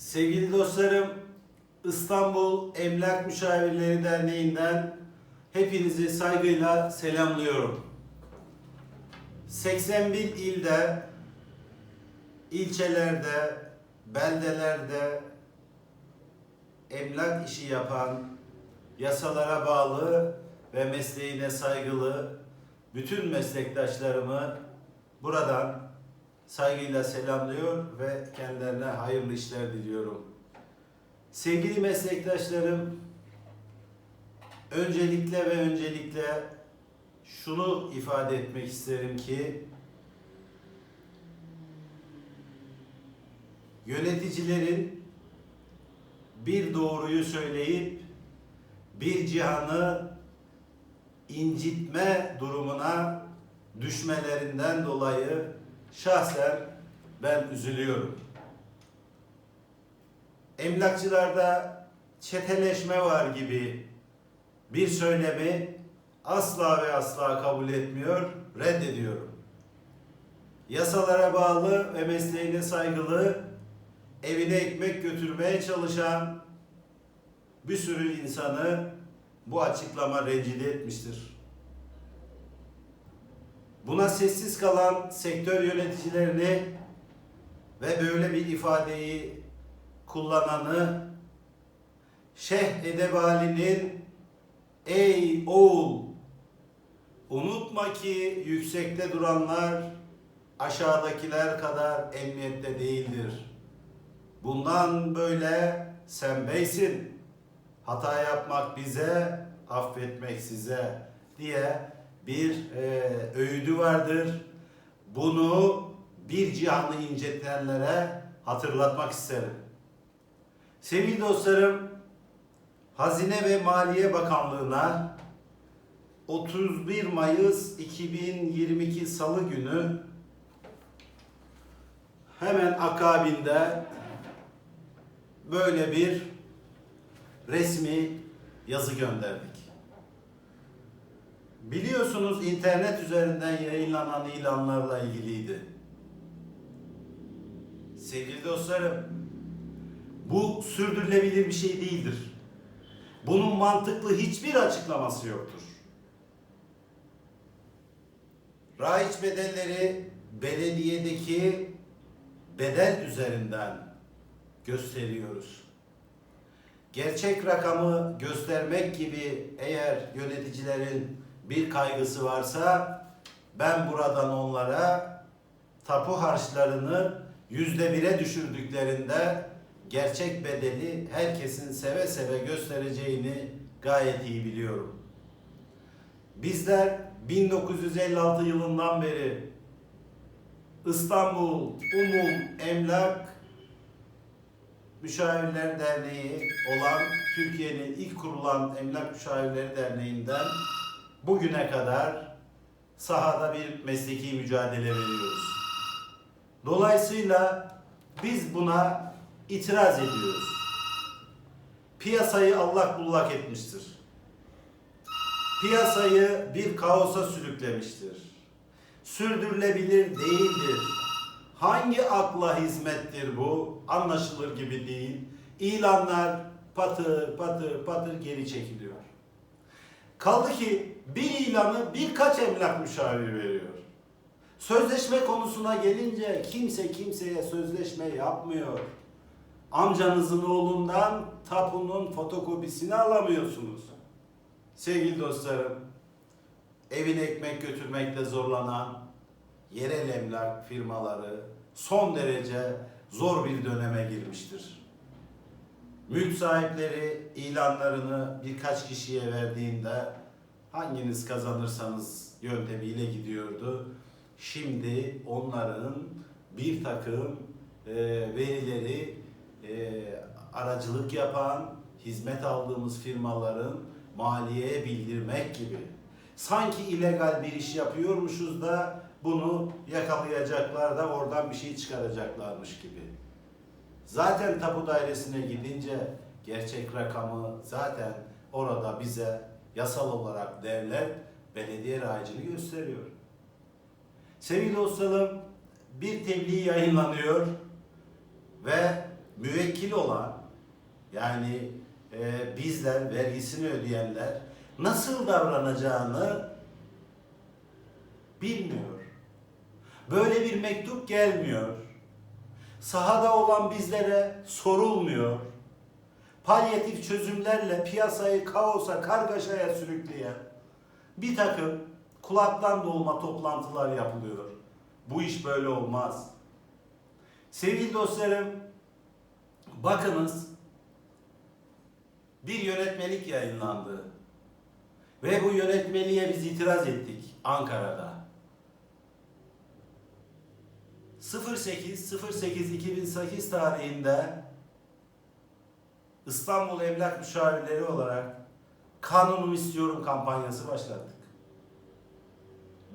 Sevgili dostlarım, İstanbul Emlak Müşavirleri Derneği'nden hepinizi saygıyla selamlıyorum. 81 ilde, ilçelerde, beldelerde emlak işi yapan, yasalara bağlı ve mesleğine saygılı bütün meslektaşlarımı buradan saygıyla selamlıyor ve kendilerine hayırlı işler diliyorum. Sevgili meslektaşlarım, öncelikle ve öncelikle şunu ifade etmek isterim ki yöneticilerin bir doğruyu söyleyip bir cihanı incitme durumuna düşmelerinden dolayı şahsen ben üzülüyorum. Emlakçılarda çeteleşme var gibi bir söylemi asla ve asla kabul etmiyor, reddediyorum. Yasalara bağlı ve mesleğine saygılı, evine ekmek götürmeye çalışan bir sürü insanı bu açıklama rencide etmiştir. Buna sessiz kalan sektör yöneticilerini ve böyle bir ifadeyi kullananı Şeyh Edebali'nin Ey oğul unutma ki yüksekte duranlar aşağıdakiler kadar emniyette değildir. Bundan böyle sen beysin. Hata yapmak bize, affetmek size diye bir e, öğüdü vardır. Bunu bir cihanı incetenlere hatırlatmak isterim. Sevgili dostlarım, Hazine ve Maliye Bakanlığı'na 31 Mayıs 2022 Salı günü hemen akabinde böyle bir resmi yazı gönderdik. Biliyorsunuz internet üzerinden yayınlanan ilanlarla ilgiliydi. Sevgili dostlarım, bu sürdürülebilir bir şey değildir. Bunun mantıklı hiçbir açıklaması yoktur. Raiç bedelleri belediyedeki bedel üzerinden gösteriyoruz. Gerçek rakamı göstermek gibi eğer yöneticilerin bir kaygısı varsa ben buradan onlara tapu harçlarını yüzde bire düşürdüklerinde gerçek bedeli herkesin seve seve göstereceğini gayet iyi biliyorum. Bizler 1956 yılından beri İstanbul Umum Emlak Müşavirler Derneği olan Türkiye'nin ilk kurulan Emlak Müşavirleri Derneği'nden bugüne kadar sahada bir mesleki mücadele veriyoruz. Dolayısıyla biz buna itiraz ediyoruz. Piyasayı allak bullak etmiştir. Piyasayı bir kaosa sürüklemiştir. Sürdürülebilir değildir. Hangi akla hizmettir bu? Anlaşılır gibi değil. İlanlar patır patır patır geri çekiliyor. Kaldı ki bir ilanı birkaç emlak müşaviri veriyor. Sözleşme konusuna gelince kimse kimseye sözleşme yapmıyor. Amcanızın oğlundan tapunun fotokopisini alamıyorsunuz. Sevgili dostlarım, evine ekmek götürmekte zorlanan yerel emlak firmaları son derece zor bir döneme girmiştir. Mülk sahipleri ilanlarını birkaç kişiye verdiğinde hanginiz kazanırsanız yöntemiyle gidiyordu. Şimdi onların bir takım e, verileri e, aracılık yapan, hizmet aldığımız firmaların maliyeye bildirmek gibi. Sanki illegal bir iş yapıyormuşuz da bunu yakalayacaklar da oradan bir şey çıkaracaklarmış gibi. Zaten tapu dairesine gidince gerçek rakamı zaten orada bize yasal olarak devlet belediye rayiciliği gösteriyor. Sevgili dostlarım bir tebliğ yayınlanıyor ve müvekkil olan yani e, bizler vergisini ödeyenler nasıl davranacağını bilmiyor. Böyle bir mektup gelmiyor. Sahada olan bizlere sorulmuyor. Palyatif çözümlerle piyasayı kaosa, kargaşaya sürükleyen bir takım kulaktan dolma toplantılar yapılıyor. Bu iş böyle olmaz. Sevgili dostlarım, bakınız bir yönetmelik yayınlandı. Ve bu yönetmeliğe biz itiraz ettik Ankara'da. 08-08-2008 tarihinde İstanbul Emlak Müşavirleri olarak kanunumu istiyorum kampanyası başlattık.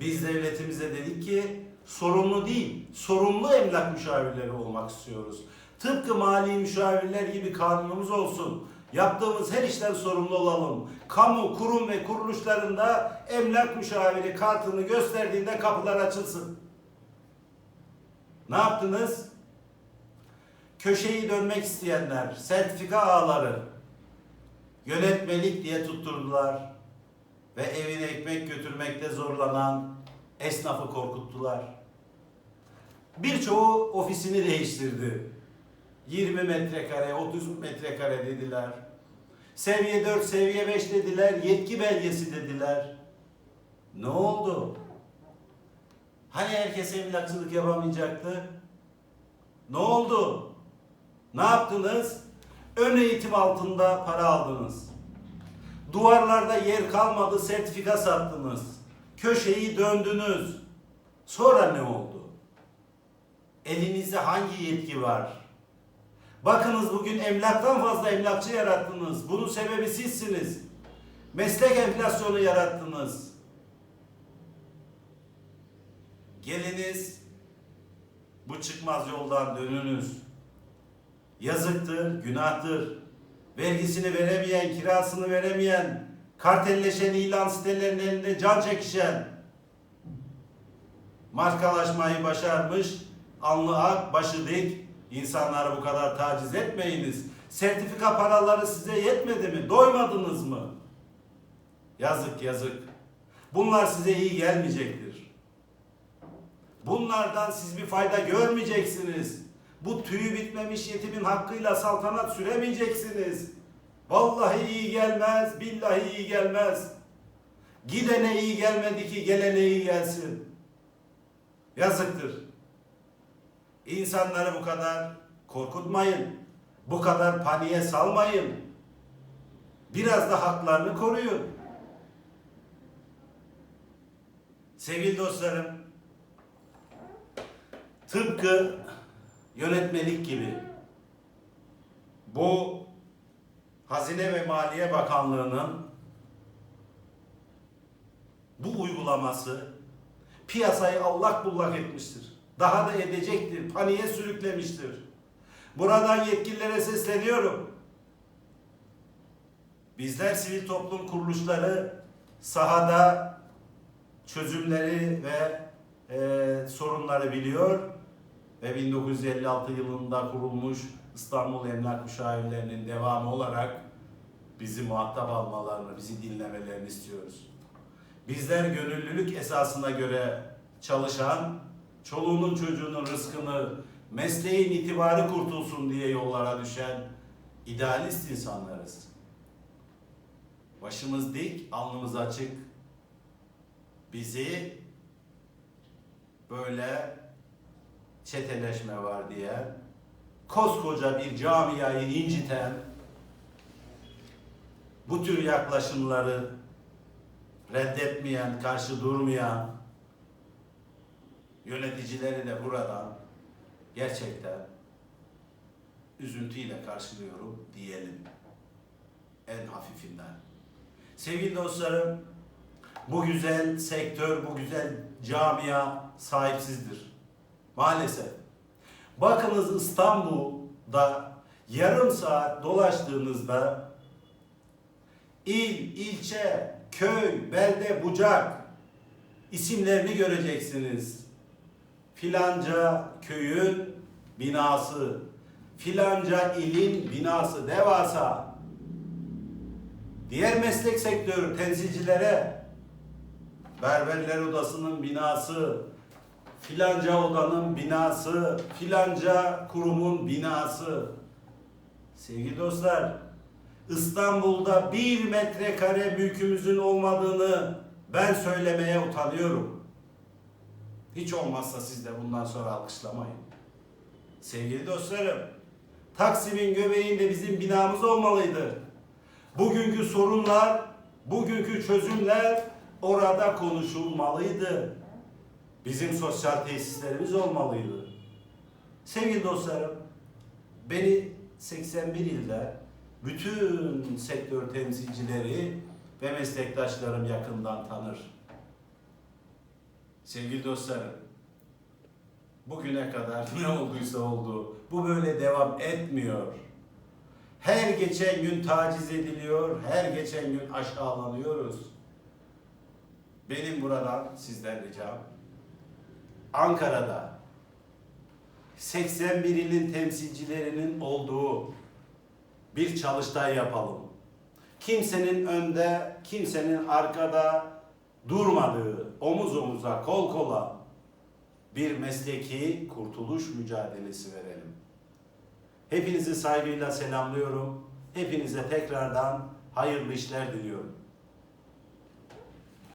Biz devletimize dedik ki sorumlu değil, sorumlu emlak müşavirleri olmak istiyoruz. Tıpkı mali müşavirler gibi kanunumuz olsun. Yaptığımız her işten sorumlu olalım. Kamu, kurum ve kuruluşlarında emlak müşaviri kartını gösterdiğinde kapılar açılsın. Ne yaptınız? Köşeyi dönmek isteyenler, sertifika ağları, yönetmelik diye tutturdular ve evine ekmek götürmekte zorlanan esnafı korkuttular. Birçoğu ofisini değiştirdi. 20 metrekare, 30 metrekare dediler. Seviye 4, seviye 5 dediler. Yetki belgesi dediler. Ne oldu? Hani herkes emlakçılık yapamayacaktı? Ne oldu? Ne yaptınız? Ön eğitim altında para aldınız. Duvarlarda yer kalmadı, sertifika sattınız. Köşeyi döndünüz. Sonra ne oldu? Elinizde hangi yetki var? Bakınız bugün emlaktan fazla emlakçı yarattınız. Bunun sebebi sizsiniz. Meslek enflasyonu yarattınız. Geliniz bu çıkmaz yoldan dönünüz. Yazıktır, günahtır. Vergisini veremeyen, kirasını veremeyen, kartelleşen ilan sitelerinin elinde can çekişen, markalaşmayı başarmış, alnı ak, başı dik, insanları bu kadar taciz etmeyiniz. Sertifika paraları size yetmedi mi? Doymadınız mı? Yazık yazık. Bunlar size iyi gelmeyecektir. Bunlardan siz bir fayda görmeyeceksiniz. Bu tüyü bitmemiş yetimin hakkıyla saltanat süremeyeceksiniz. Vallahi iyi gelmez, billahi iyi gelmez. Gidene iyi gelmedi ki gelene iyi gelsin. Yazıktır. İnsanları bu kadar korkutmayın. Bu kadar paniğe salmayın. Biraz da haklarını koruyun. Sevgili dostlarım, tıpkı yönetmelik gibi bu Hazine ve Maliye Bakanlığı'nın bu uygulaması piyasayı allak bullak etmiştir. Daha da edecektir, paniğe sürüklemiştir. Buradan yetkililere sesleniyorum. Bizler sivil toplum kuruluşları sahada çözümleri ve e, sorunları biliyor ve 1956 yılında kurulmuş İstanbul Emlak Müşavirlerinin devamı olarak bizi muhatap almalarını, bizi dinlemelerini istiyoruz. Bizler gönüllülük esasına göre çalışan, çoluğunun çocuğunun rızkını, mesleğin itibarı kurtulsun diye yollara düşen idealist insanlarız. Başımız dik, alnımız açık. Bizi böyle çeteleşme var diye koskoca bir camiayı inciten bu tür yaklaşımları reddetmeyen, karşı durmayan yöneticileri de buradan gerçekten üzüntüyle karşılıyorum diyelim en hafifinden. Sevgili dostlarım, bu güzel sektör, bu güzel camia sahipsizdir. Maalesef. Bakınız İstanbul'da yarım saat dolaştığınızda il, ilçe, köy, belde, bucak isimlerini göreceksiniz. Filanca köyün binası, filanca ilin binası devasa. Diğer meslek sektörü temsilcilere berberler odasının binası, filanca odanın binası, filanca kurumun binası. Sevgili dostlar, İstanbul'da bir metrekare mülkümüzün olmadığını ben söylemeye utanıyorum. Hiç olmazsa siz de bundan sonra alkışlamayın. Sevgili dostlarım, Taksim'in göbeğinde bizim binamız olmalıydı. Bugünkü sorunlar, bugünkü çözümler orada konuşulmalıydı. Bizim sosyal tesislerimiz olmalıydı. Sevgili dostlarım, beni 81 ilde bütün sektör temsilcileri ve meslektaşlarım yakından tanır. Sevgili dostlarım, bugüne kadar ne olduysa oldu. Bu böyle devam etmiyor. Her geçen gün taciz ediliyor, her geçen gün aşağılanıyoruz. Benim buradan sizden ricam, Ankara'da 81 ilin temsilcilerinin olduğu bir çalıştay yapalım. Kimsenin önde, kimsenin arkada durmadığı, omuz omuza, kol kola bir mesleki kurtuluş mücadelesi verelim. Hepinizi saygıyla selamlıyorum. Hepinize tekrardan hayırlı işler diliyorum.